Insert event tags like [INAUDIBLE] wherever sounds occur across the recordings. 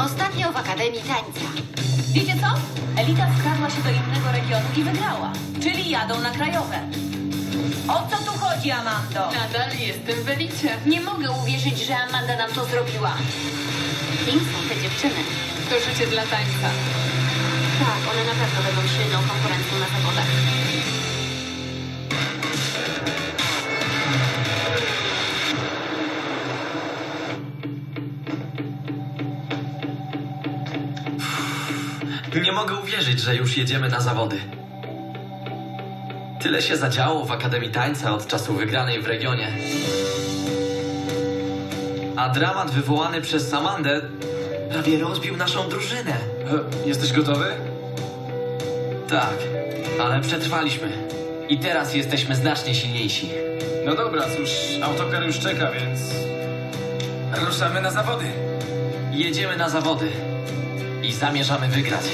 Ostatnio w Akademii Tańca. Wiecie co? Elita wkradła się do innego regionu i wygrała. Czyli jadą na krajowe. O co tu chodzi, Amando? Nadal jestem w elicie. Nie mogę uwierzyć, że Amanda nam to zrobiła. Kim są te dziewczyny? To życie dla tańca. Tak, one na pewno będą silną konkurencją na zawodach. Mogę uwierzyć, że już jedziemy na zawody. Tyle się zadziało w Akademii Tańca od czasu wygranej w regionie. A dramat wywołany przez Samandę prawie rozbił naszą drużynę. E, Jesteś gotowy? Tak, ale przetrwaliśmy. I teraz jesteśmy znacznie silniejsi. No dobra, cóż, autokar już czeka, więc... Ruszamy na zawody. Jedziemy na zawody. I zamierzamy wygrać.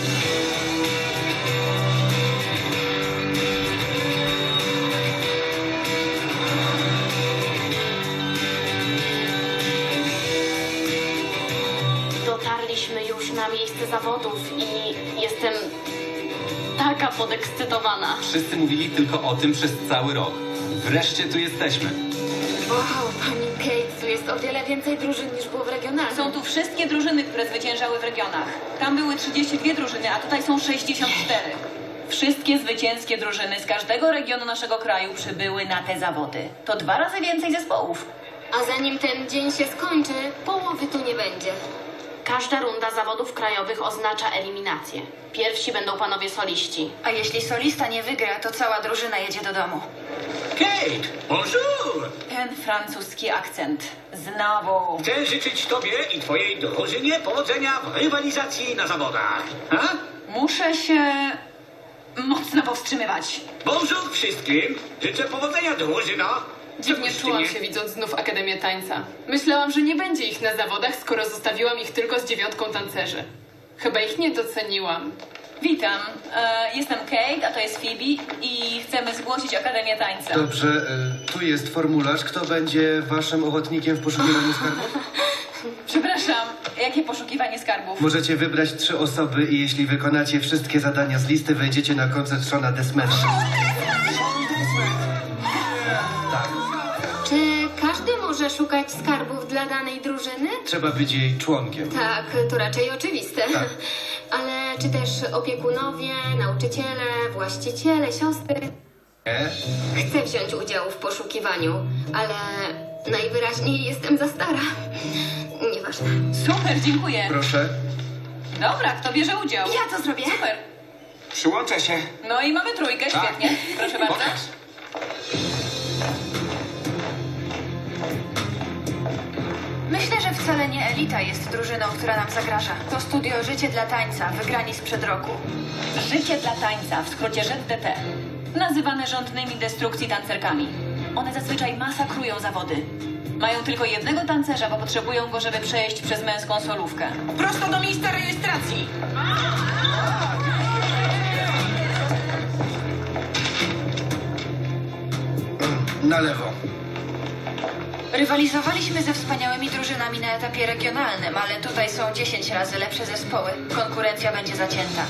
Dotarliśmy już na miejsce zawodów i jestem taka podekscytowana. Wszyscy mówili tylko o tym przez cały rok. Wreszcie tu jesteśmy. Wow, pani Kate, tu jest o wiele więcej drużyn niż było w regionalnym. Są tu wszystkie drużyny, które zwyciężały w regionach. Tam były 32 drużyny, a tutaj są 64. Wszystkie zwycięskie drużyny z każdego regionu naszego kraju przybyły na te zawody. To dwa razy więcej zespołów. A zanim ten dzień się skończy, połowy tu nie będzie. Każda runda zawodów krajowych oznacza eliminację. Pierwsi będą panowie soliści. A jeśli solista nie wygra, to cała drużyna jedzie do domu. Kate, bonjour! Ten francuski akcent. Znowu. Chcę życzyć Tobie i Twojej drużynie powodzenia w rywalizacji na zawodach. A? Muszę się mocno powstrzymywać. Bonjour wszystkim! Życzę powodzenia drużyno! Dziwnie czułam się widząc znów Akademię Tańca. Myślałam, że nie będzie ich na zawodach, skoro zostawiłam ich tylko z dziewiątką tancerzy. Chyba ich nie doceniłam. Witam, e, jestem Kate, a to jest Phoebe i chcemy zgłosić Akademię Tańca. Dobrze, y, tu jest formularz. Kto będzie waszym ochotnikiem w poszukiwaniu skarbów? [LAUGHS] Przepraszam, jakie poszukiwanie skarbów? Możecie wybrać trzy osoby i jeśli wykonacie wszystkie zadania z listy, wejdziecie na koncert Shona Desmana. Może szukać skarbów dla danej drużyny? trzeba być jej członkiem. Tak, to raczej oczywiste. Tak. [LAUGHS] Ale czy też opiekunowie, nauczyciele, właściciele, siostry? Nie? Chcę wziąć udział w poszukiwaniu, ale najwyraźniej jestem za stara. Nieważne. Super, dziękuję. Proszę. Dobra, kto bierze udział? Ja to zrobię. Super. Przyłączę się. No i mamy trójkę, świetnie. Proszę bardzo. Pokaż. Myślę, że wcale nie Elita jest drużyną, która nam zagraża. To studio Życie dla Tańca, wygrani sprzed roku. Życie dla tańca, w skrócie ZDT. Nazywane rządnymi destrukcji tancerkami. One zazwyczaj masakrują zawody. Mają tylko jednego tancerza, bo potrzebują go, żeby przejść przez męską solówkę. Prosto do miejsca rejestracji! Na lewo. Rywalizowaliśmy ze wspaniałymi drużynami na etapie regionalnym, ale tutaj są 10 razy lepsze zespoły. Konkurencja będzie zacięta.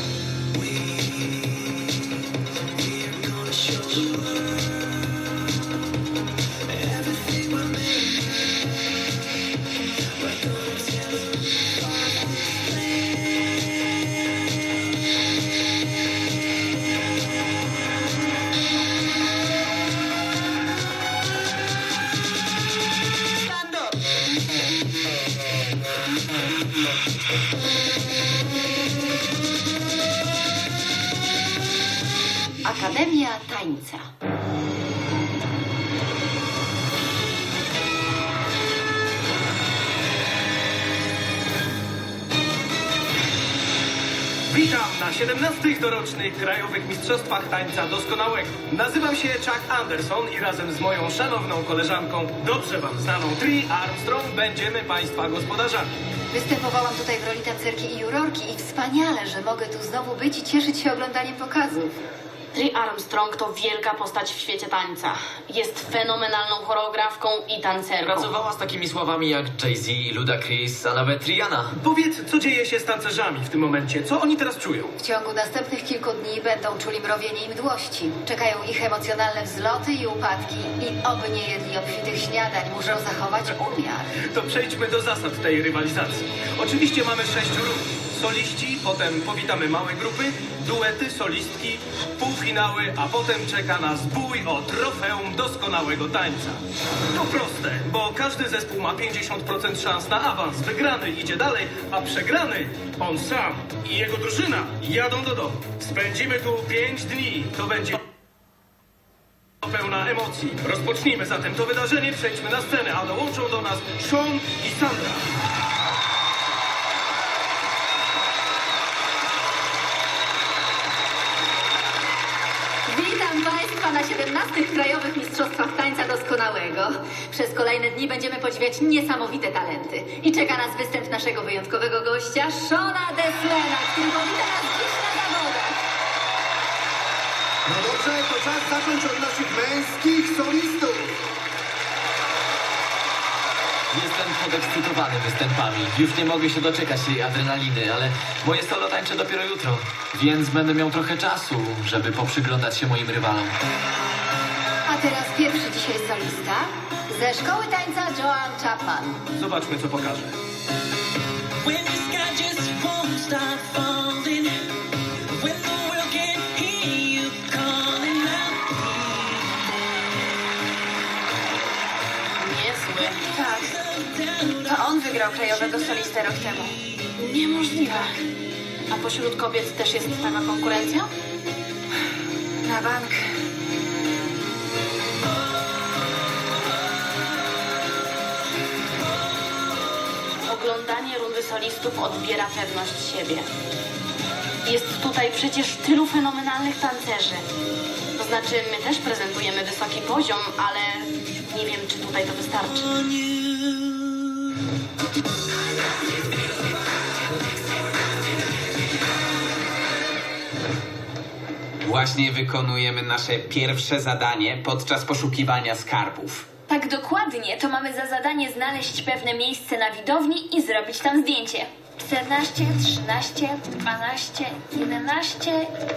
Akademia Tańca. Witam na 17. dorocznych Krajowych Mistrzostwach Tańca Doskonałego. Nazywam się Chuck Anderson i razem z moją szanowną koleżanką, dobrze wam znaną Tri Armstrong, będziemy Państwa gospodarzami. Występowałam tutaj w roli tancerki i jurorki i wspaniale, że mogę tu znowu być i cieszyć się oglądaniem pokazów. Tri Armstrong to wielka postać w świecie tańca. Jest fenomenalną choreografką i tancerką. Pracowała z takimi sławami jak Jay-Z, Ludacris, a nawet Rihanna. Powiedz, co dzieje się z tancerzami w tym momencie? Co oni teraz czują? W ciągu następnych kilku dni będą czuli mrowienie i mdłości. Czekają ich emocjonalne wzloty i upadki. I oby nie jedli obfitych śniadań, muszą zachować umiar. To przejdźmy do zasad tej rywalizacji. Oczywiście mamy sześć rund. Soliści, potem powitamy małe grupy, duety, solistki, półfinały, a potem czeka nas bój o trofeum doskonałego tańca. To proste, bo każdy zespół ma 50% szans na awans. Wygrany idzie dalej, a przegrany on sam i jego drużyna jadą do domu. Spędzimy tu pięć dni. To będzie pełna emocji. Rozpocznijmy zatem to wydarzenie, przejdźmy na scenę, a dołączą do nas Sean i Sandra. Witam Państwa na 17. Krajowych Mistrzostwach Tańca Doskonałego. Przez kolejne dni będziemy podziwiać niesamowite talenty. I czeka nas występ naszego wyjątkowego gościa, Shona Desmena, który powita nas dziś na zawodach. No dobrze, to czas zacząć od naszych męskich solistów. Jestem podekscytowany występami. Już nie mogę się doczekać tej adrenaliny, ale moje solo tańczę dopiero jutro. Więc będę miał trochę czasu, żeby poprzyglądać się moim rywalom. Teraz pierwszy dzisiaj solista ze szkoły tańca Joan Chapman. Zobaczmy, co pokaże. When the sky just won't stop falling, when the world can hear you calling out. Niezły. Tak, to on wygrał krajowego solistę rok temu. Niemożliwe. A pośród kobiet też jest taka konkurencja? Na bank. Oglądanie rundy solistów odbiera pewność siebie. Jest tutaj przecież tylu fenomenalnych tancerzy. To znaczy, my też prezentujemy wysoki poziom, ale nie wiem, czy tutaj to wystarczy. Właśnie wykonujemy nasze pierwsze zadanie podczas poszukiwania skarbów. Tak dokładnie, to mamy za zadanie znaleźć pewne miejsce na widowni i zrobić tam zdjęcie. 14, 13, 12, 11,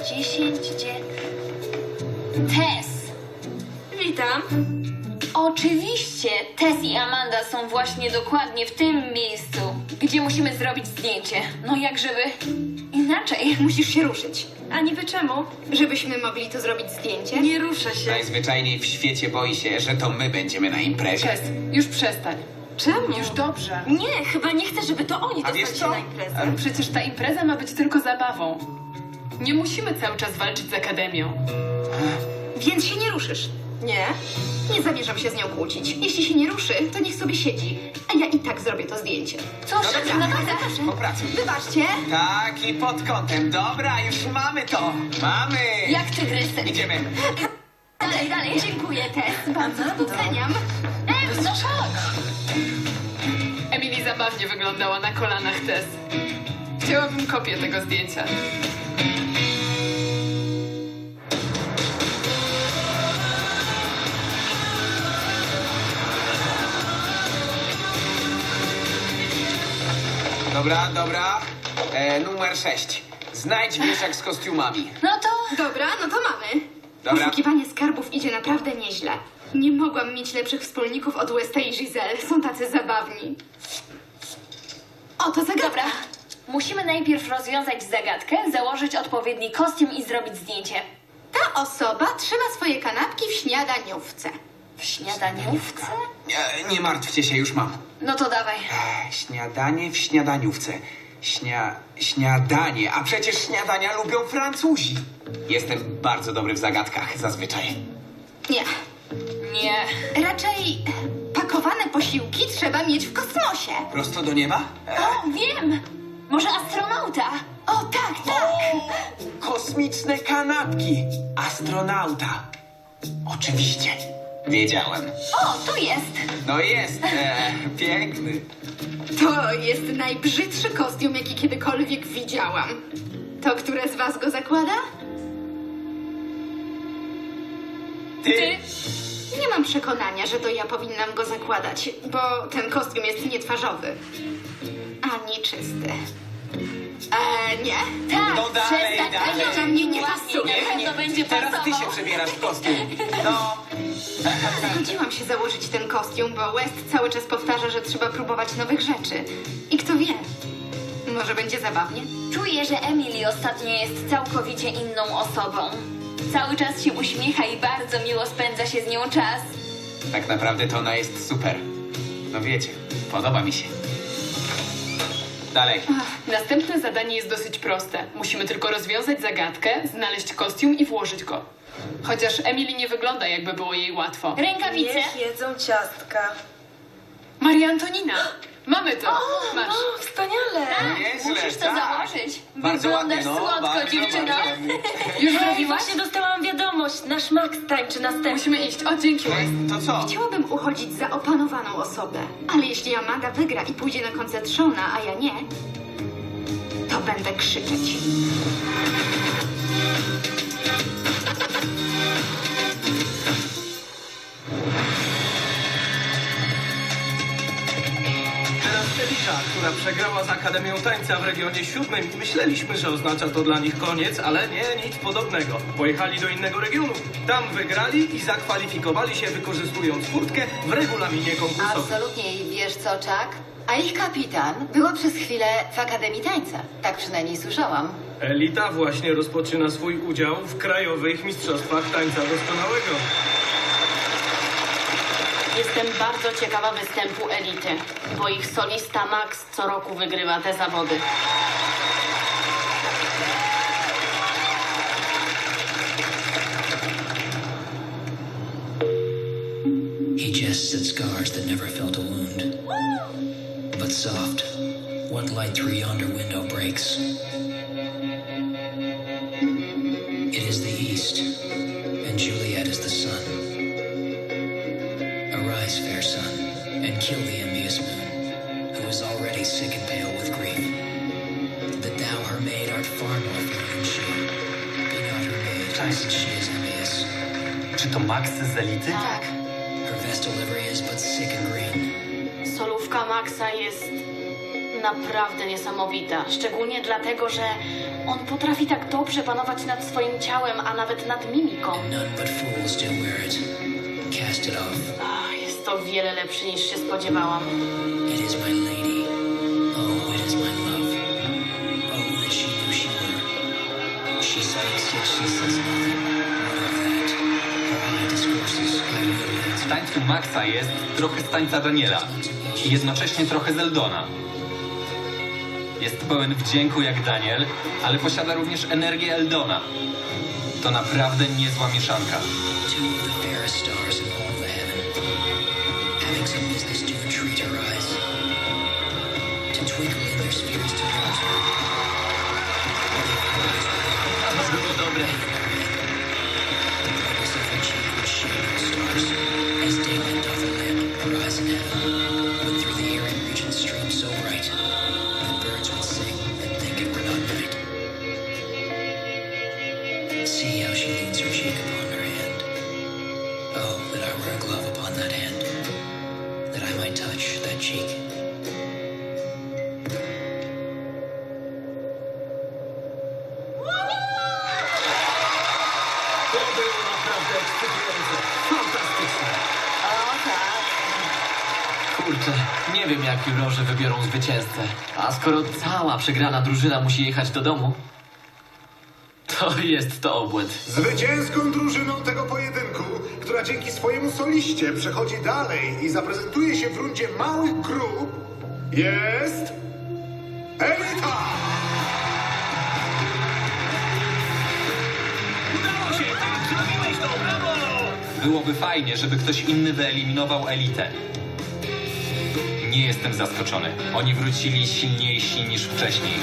10, 9... Tess! Witam. Oczywiście, Tess i Amanda są właśnie dokładnie w tym miejscu, gdzie musimy zrobić zdjęcie. No jak żeby... Inaczej. [LAUGHS] Musisz się ruszyć. A niby czemu? Żebyśmy mogli tu zrobić zdjęcie? Nie ruszę się. Najzwyczajniej w świecie boi się, że to my będziemy na imprezie. Tess, już przestań. Czemu? Już dobrze. Nie, chyba nie chcę, żeby to oni A wiesz dostali co? się na imprezę. Przecież ta impreza ma być tylko zabawą. Nie musimy cały czas walczyć z Akademią. Więc się nie ruszysz. Nie? Nie zamierzam się z nią kłócić. Jeśli się nie ruszy, to niech sobie siedzi. A ja i tak zrobię to zdjęcie. Cóż, No dobra. naprawdę. Popracuj. Wybaczcie. Tak, i pod kątem. Dobra, już mamy to. Mamy. Jak tygrysy. Idziemy. Dalej, dalej. Dziękuję, Tess. Bardzo Doceniam. Em, no chodź. Emily zabawnie wyglądała na kolanach Tess. Chciałabym kopię tego zdjęcia. Dobra, dobra. E, numer 6. Znajdź wieszak z kostiumami. No to... Dobra, no to mamy. Dobra. Poszukiwanie skarbów idzie naprawdę nieźle. Nie mogłam mieć lepszych wspólników od Westa i Giselle. Są tacy zabawni. O, to zagadka. Dobra. Musimy najpierw rozwiązać zagadkę, założyć odpowiedni kostium i zrobić zdjęcie. Ta osoba trzyma swoje kanapki w śniadaniówce. W śniadaniówce? Nie, nie martwcie się, już mam. No to dawaj. E, śniadanie w śniadaniówce. Śnia... Śniadanie, a przecież śniadania lubią Francuzi. Jestem bardzo dobry w zagadkach, zazwyczaj. Nie. Nie. Raczej pakowane posiłki trzeba mieć w kosmosie. Prosto do nieba? E, O, wiem! Może astronauta? O, tak, tak. kosmiczne kanapki. Astronauta. Oczywiście. Wiedziałem. O, tu jest! No jest, e, piękny. To jest najbrzydszy kostium, jaki kiedykolwiek widziałam. To które z was go zakłada? Ty? Nie mam przekonania, że to ja powinnam go zakładać, bo ten kostium jest nietwarzowy. Ani czysty. Eee, nie? Tak, No dalej, przestań, dalej. to mnie nie pasuje. Pewno będzie Teraz ty pasował. się przebierasz w kostium. No. [LAUGHS] Zgodziłam się założyć ten kostium, bo West cały czas powtarza, że trzeba próbować nowych rzeczy. I kto wie, może będzie zabawnie? Czuję, że Emily ostatnio jest całkowicie inną osobą. Cały czas się uśmiecha i bardzo miło spędza się z nią czas. Tak naprawdę to ona jest super. No wiecie, podoba mi się. Dalej. Następne zadanie jest dosyć proste. Musimy tylko rozwiązać zagadkę, znaleźć kostium i włożyć go. Chociaż Emily nie wygląda, jakby było jej łatwo. Rękawice. Niech jedzą ciastka. Maria Antonina! Mamy to! Masz. O, wspaniale! Tak, Nieźle, musisz to tak. założyć. Bardzo Wyglądasz ładnie, no, słodko, bardzo, dziewczyno. bardzo. [LAUGHS] Już Hej, zrobiłaś? właśnie dostałam wiadomość. Nasz Max tańczy następny. Musimy iść. O, dzięki, West. To co? Chciałabym uchodzić za opanowaną osobę, ale jeśli Amanda wygra i pójdzie na koncert Shona, a ja nie, to będę krzyczeć. Elita, która przegrała z Akademią Tańca w regionie siódmym. Myśleliśmy, że oznacza to dla nich koniec, ale nie, nic podobnego. Pojechali do innego regionu. Tam wygrali i zakwalifikowali się wykorzystując furtkę w regulaminie konkursowym. Absolutnie i wiesz co, Chuck? A ich kapitan była przez chwilę w Akademii Tańca. Tak przynajmniej słyszałam. Elita właśnie rozpoczyna swój udział w krajowych mistrzostwach tańca doskonałego. Jestem bardzo ciekawa występu Elity, bo ich solista Max co roku wygrywa te zawody. He jests at scars that never felt a wound. But soft, what light through yonder window breaks? Far more fair than she. Not her maid, since she is envious. Czy to Max z Elity? Tak. Her vestal livery is but sick and green. Solówka Maxa jest naprawdę niesamowita. Szczególnie dlatego, że on potrafi tak dobrze panować nad swoim ciałem, a nawet nad mimiką. None but fools do wear it. Cast it off. Ach, Jest to wiele lepsze niż się spodziewałam. It is my lady. Oh, it is my love. W tańcu Maxa jest trochę z tańca Daniela i jednocześnie trochę z Eldona. Jest pełen wdzięku jak Daniel, ale posiada również energię Eldona. To naprawdę niezła mieszanka. That hand, that I might touch that cheek. To było naprawdę ekscytujące. Fantastyczne. Kurczę, nie wiem jak jurorzy wybiorą zwycięzcę. A skoro cała przegrana drużyna musi jechać do domu, to jest to obłęd. Zwycięską drużyną tego pojedynku, która dzięki swojemu soliście przechodzi dalej i zaprezentuje się w rundzie małych grup, jest Elita! Udało się! Tak, zrobiłeś to! Brawo! Byłoby fajnie, żeby ktoś inny wyeliminował elitę. Nie jestem zaskoczony. Oni wrócili silniejsi niż wcześniej.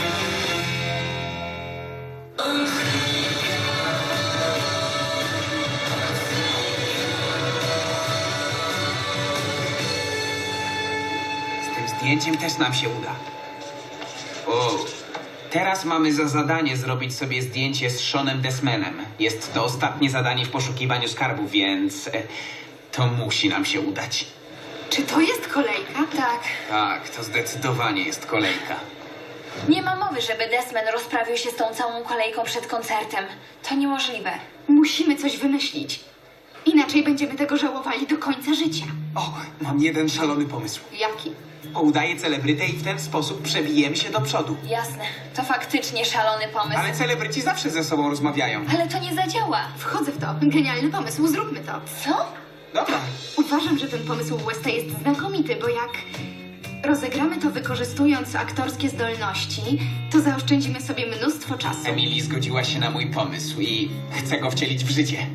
Zdjęciem też nam się uda. O, Teraz mamy za zadanie zrobić sobie zdjęcie z Seanem Desmenem. Jest to ostatnie zadanie w poszukiwaniu skarbu, więc e, to musi nam się udać. Czy to jest kolejka? Tak. Tak, to zdecydowanie jest kolejka. Nie ma mowy, żeby Desmond rozprawił się z tą całą kolejką przed koncertem. To niemożliwe. Musimy coś wymyślić. Inaczej będziemy tego żałowali do końca życia. O, mam jeden szalony pomysł. Jaki? Udaję celebrytę i w ten sposób przebijemy się do przodu. Jasne, to faktycznie szalony pomysł. Ale celebryci zawsze ze sobą rozmawiają. Ale to nie zadziała. Wchodzę w to. Genialny pomysł, zróbmy to. Co? Dobra. Uważam, że ten pomysł Westa jest znakomity, bo jak rozegramy to wykorzystując aktorskie zdolności, to zaoszczędzimy sobie mnóstwo czasu. Emily zgodziła się na mój pomysł i chcę go wcielić w życie.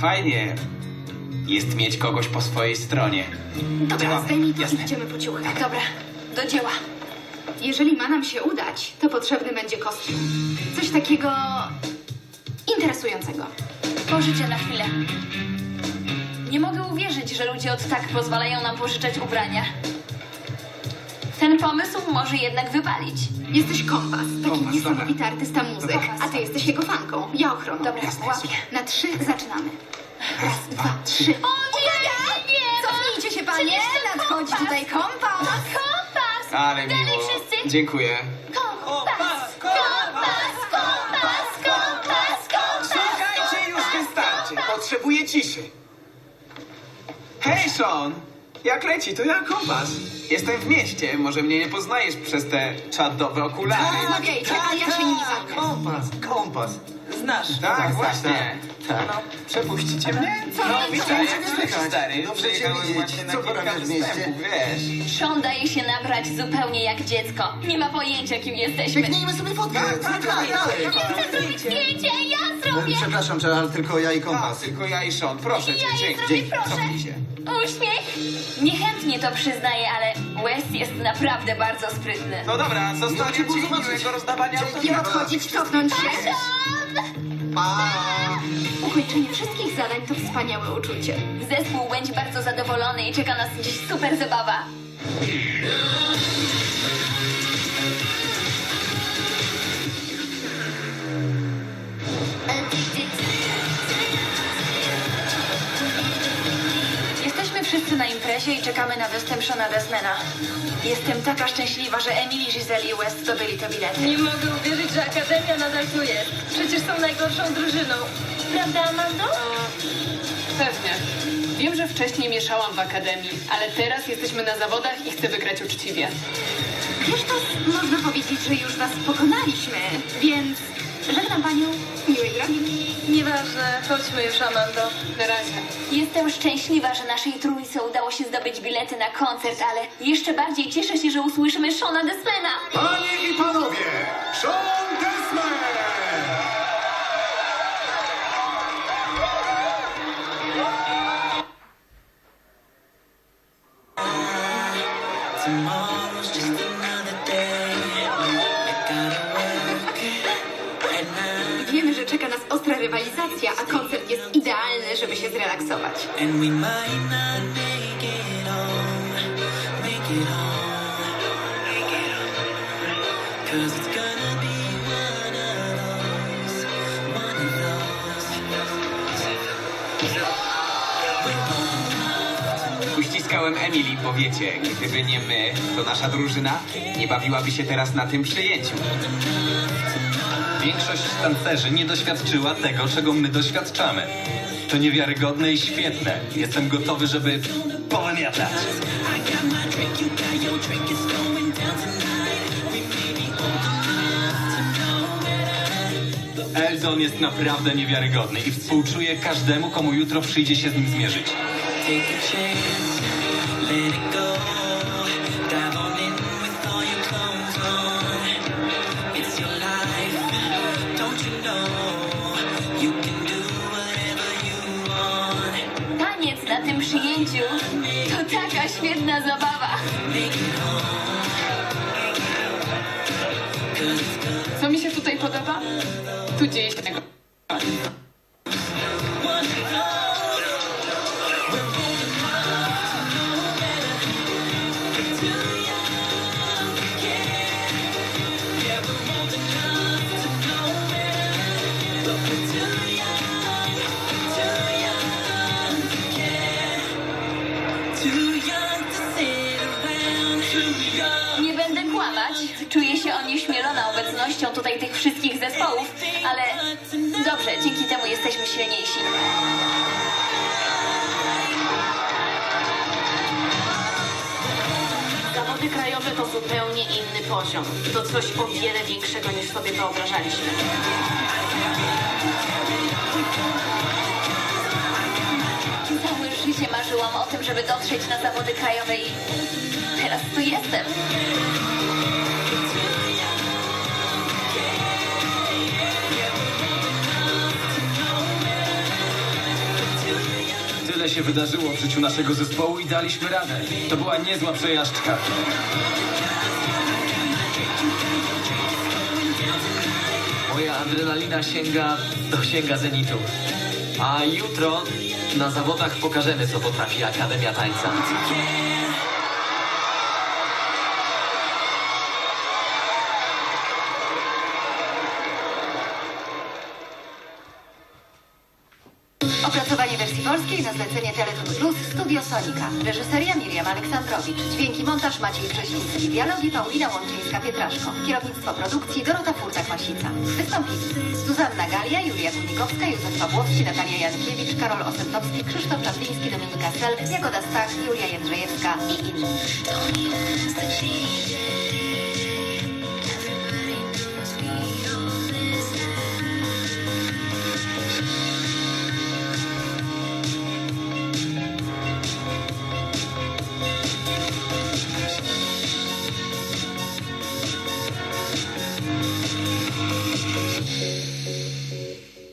Fajnie jest mieć kogoś po swojej stronie. Dobra, Działamy. zdejmij to Jasne. i idziemy po ciuchy. Dobra, do dzieła. Jeżeli ma nam się udać, to potrzebny będzie kostium. Coś takiego interesującego. Pożyczę na chwilę. Nie mogę uwierzyć, że ludzie od tak pozwalają nam pożyczać ubrania. Ten pomysł może jednak wypalić. Jesteś kompas, taki Kompas, niesamowity artysta muzyk, a ty jesteś jego fanką, ja ochroną. Dobra, łapię. Na trzy zaczynamy. Raz, dwa, trzy. Uwaga! Nie! Cofnijcie się, panie! Nadchodzi tutaj kompas! Kompas! Ale Dalej miło. wszyscy. Dziękuję. Kompas! Kompas! Kompas! Kompas! Kompas! Słuchajcie, już wystarczy. Potrzebuję ciszy. Hej, Sean! Jak leci, to ja kompas. Jestem w mieście. Może mnie nie poznajesz przez te czadowe okulary. Rozmawiajcie, a ja się nimi zajmę. Kompas, kompas. Znasz. Tak, właśnie. Tak. Przepuścicie mnie? No, witaj, jak słychać, stary. Dobrze cię Przyjechałem widzieć. Co porabiasz w mieście? wiesz. Sean daje się nabrać zupełnie jak dziecko. Nie ma pojęcia, kim jesteśmy. Kliknijmy sobie fotkę. Tak, dalej. Chcę zrobić zdjęcie, ja zrobię! Przepraszam, czy- ale tylko ja i A, kompas. tylko ja i Sean. Proszę cię, Ja dzięki. zrobię, proszę. Uśmiech? Niechętnie to przyznaję, ale Wes jest naprawdę bardzo sprytny. No dobra, zostawię ci miłego rozdawania Nie nadchodzić, cofnąć się. Pa! Ukończenie wszystkich zadań to wspaniałe uczucie. Zespół będzie bardzo zadowolony i czeka nas dziś super zabawa. Wszyscy na imprezie i czekamy na występ Shona Desmana. Jestem taka szczęśliwa, że Emily, Giselle i West zdobyli te bilety. Nie mogę uwierzyć, że Akademia nadal tu jest. Przecież są najgorszą drużyną. Prawda, Amando? Pewnie. Wiem, że wcześniej mieszałam w akademii, ale teraz jesteśmy na zawodach i chcę wygrać uczciwie. Wiesz, to można powiedzieć, że już was pokonaliśmy, więc żegnam panią. Miłej drogi. Nieważne, chodźmy już, Amando. Na razie. Jestem szczęśliwa, że naszej trójce udało się zdobyć bilety na koncert, ale jeszcze bardziej cieszę się, że usłyszymy Shona Desmana. Panie i panowie, Sean Desmond! Rywalizacja, a koncert jest idealny, żeby się zrelaksować. and we might not make it home, make it home, make it home. 'Cause it's gonna be one of those, one of those. Uściskałem Emily, bo wiecie, gdyby nie my, to nasza drużyna nie bawiłaby się teraz na tym przyjęciu. Większość tancerzy nie doświadczyła tego, czego my doświadczamy. To niewiarygodne i świetne. Jestem gotowy, żeby powymiatać. Eldon jest naprawdę niewiarygodny i współczuję każdemu, komu jutro przyjdzie się z nim zmierzyć. Take a chance, let it go. Świetna zabawa. Co mi się tutaj podoba? Tu dzieje się tego. Nie Czuję się onieśmielona obecnością tutaj tych wszystkich zespołów, ale dobrze, dzięki temu jesteśmy silniejsi. Zawody krajowe to zupełnie inny poziom. To coś o wiele większego niż sobie wyobrażaliśmy. Całe życie marzyłam o tym, żeby dotrzeć na zawody krajowe i teraz tu jestem. Się wydarzyło w życiu naszego zespołu i daliśmy radę. To była niezła przejażdżka. Moja adrenalina sięga, dosięga zenitu. A jutro na zawodach pokażemy, co potrafi Akademia Tańca. Na zlecenie Teleton Plus Studio Sonika. Reżyseria Miriam Aleksandrowicz. Dźwięki montaż Maciej Krześnicki. Dialogi Paulina Łączyńska-Pietraszko. Kierownictwo produkcji Dorota Furtak-Masica. Wystąpili Zuzanna Galia, Julia Kunikowska, Józef Pawłowski, Natalia Jankiewicz, Karol Osentowski, Krzysztof Czarliński, Dominika Sel, Jagoda Stach, Julia Jędrzejewska i inni.